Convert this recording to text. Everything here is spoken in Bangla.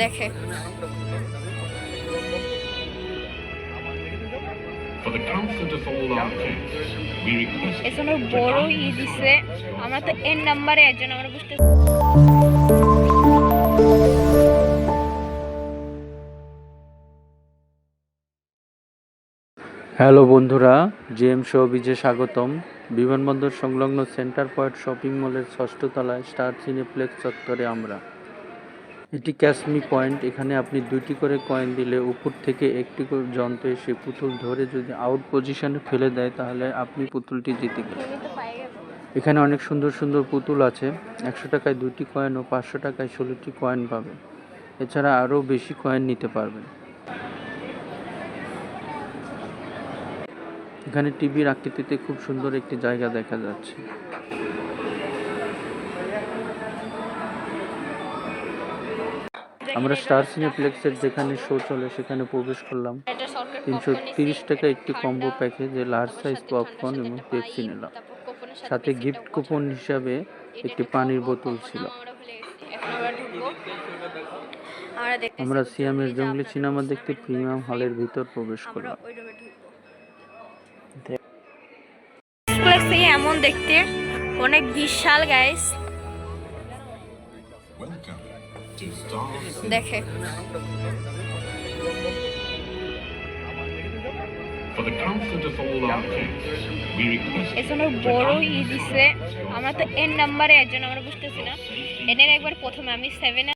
দেখে। এজন্য বড় ই দিছে। আমরা তো এর নাম্বারে একজন আমরা বুঝতে হ্যালো বন্ধুরা জিএম শোবিজে স্বাগতম। বিমানবন্দর সংলগ্ন সেন্টার পয়েন্ট শপিং মলের ষষ্ঠ তলায় স্টার সিনেপ্লেক্স চত্বরে আমরা। এটি ক্যাশমি পয়েন্ট, এখানে আপনি দুইটি করে কয়েন দিলে উপর থেকে একটি করে যন্ত্র এসে পুতুল ধরে যদি আউট পজিশনে ফেলে দেয়, তাহলে আপনি পুতুলটি জিতে গেলেন। এখানে অনেক সুন্দর সুন্দর পুতুল আছে, একশো টাকায় দুইটি কয়েন ও পাঁচশো টাকায় ষোলোটি কয়েন পাবেন। এছাড়া আরও বেশি কয়েন নিতে পারবেন। এখানে টিভির আকৃতিতে খুব সুন্দর একটি জায়গা দেখা যাচ্ছে। আমরা স্টার সিনেপ্লেক্সের যেখানে শো চলে সেখানে প্রবেশ করলাম। তিনশো তিরিশ টাকা একটি কম্বো প্যাকেজে লার্জ সাইজ পপকর্ন এবং পেপসি নিলাম। সাথে গিফট কুপন হিসাবে একটি পানির বোতল ছিল। আমরা সিয়ামের জঙ্গলি সিনেমা দেখতে প্রিমিয়াম হলের ভিতর প্রবেশ করলাম। এমন দেখতে। অনেক বিশাল গাইস. দেখে For the comfort of all our guests, we request এজন্য বড় ই দিছে আমরা তো এর নাম্বারে একজন আমরা বুঝতেছি না এনের একবার প্রথমে আমি সেভেন